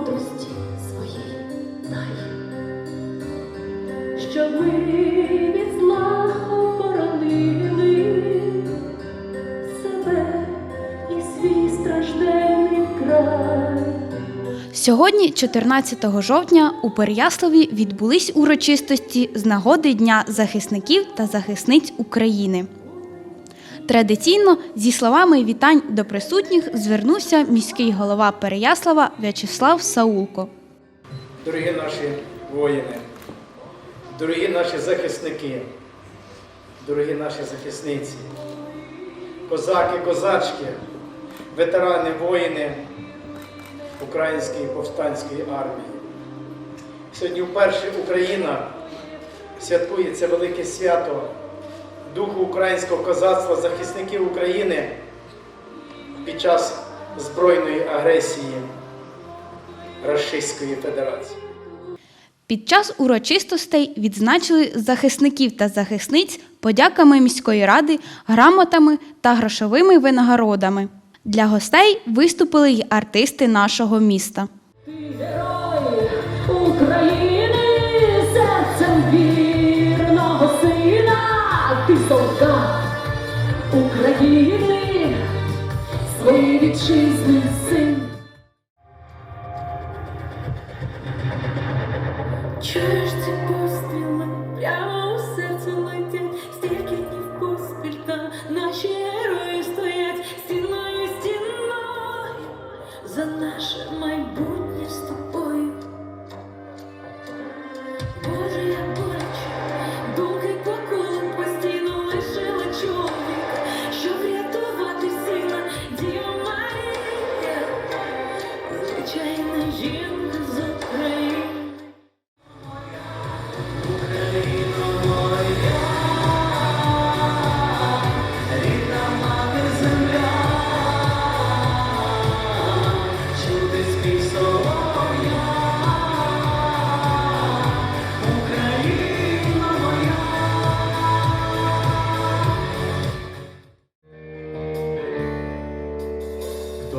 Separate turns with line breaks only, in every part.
мудрості своєї дай, щоб ми
Сьогодні, 14 жовтня, у Переяславі відбулись урочистості з нагоди Дня захисників та захисниць України. Традиційно зі словами вітань до присутніх звернувся міський голова Переяслава В'ячеслав Саулко.
Дорогі наші воїни, дорогі наші захисники, дорогі наші захисниці, козаки, козачки, ветерани, воїни Української повстанської армії. Сьогодні вперше Україна святкує це велике свято духу українського козацтва, захисників України під час збройної агресії Рашистської Федерації.
Під час урочистостей відзначили захисників та захисниць подяками міської ради, грамотами та грошовими винагородами. Для гостей виступили й артисти нашого міста.
Ти України, серцем вірного сина, ти України, своєї вітчизни син.
Чуєш ці за наше майбутнє з тобою. Боже, я бачу, думки по постійно лишили чоловік, щоб врятувати сина, Діо Марія, звичайна жінка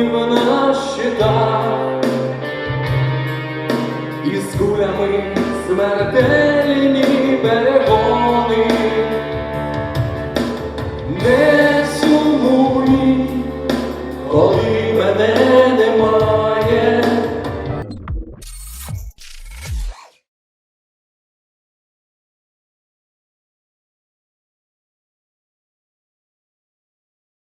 bana.